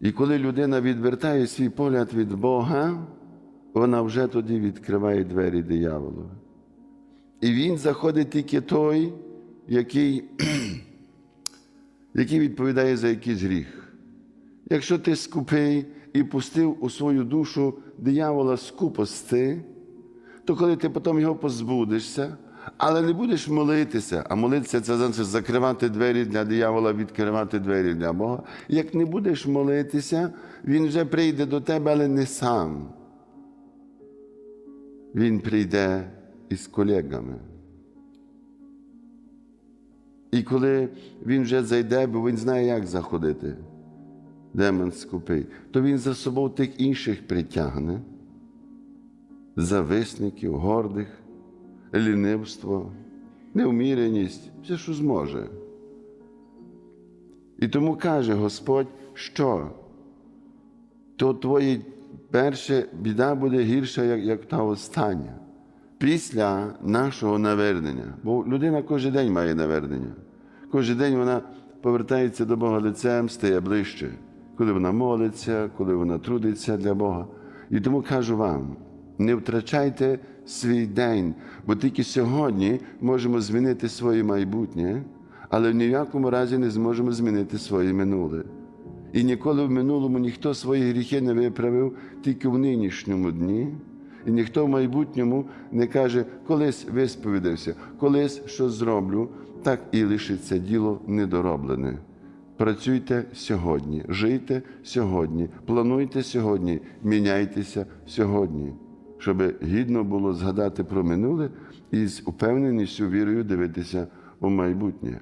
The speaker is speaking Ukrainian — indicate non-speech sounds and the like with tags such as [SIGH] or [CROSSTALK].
І коли людина відвертає свій погляд від Бога, вона вже тоді відкриває двері дияволу. І він заходить тільки той, який, [CLEARS THROAT] який відповідає за якийсь гріх. Якщо ти скупий і пустив у свою душу диявола скупости, то коли ти потім його позбудешся, але не будеш молитися, а молитися це значить закривати двері для диявола, відкривати двері для Бога. Як не будеш молитися, він вже прийде до тебе, але не сам. Він прийде із колегами. І коли він вже зайде, бо він знає, як заходити, демон скупий, то він за собою тих інших притягне, зависників, гордих, лінивство, невміреність, все, що зможе. І тому каже Господь, що то твоє перша біда буде гірша, як, як та остання. Після нашого навернення. Бо людина кожен день має навернення. Кожен день вона повертається до Бога лицем, стає ближче, коли вона молиться, коли вона трудиться для Бога. І тому кажу вам: не втрачайте свій день, бо тільки сьогодні можемо змінити своє майбутнє, але в ніякому разі не зможемо змінити своє минуле. І ніколи в минулому ніхто свої гріхи не виправив, тільки в нинішньому дні. І ніхто в майбутньому не каже, колись висповідався, колись щось зроблю, так і лишиться діло недороблене. Працюйте сьогодні, жийте сьогодні, плануйте сьогодні, міняйтеся сьогодні, щоб гідно було згадати про минуле і з упевненістю, вірою дивитися у майбутнє.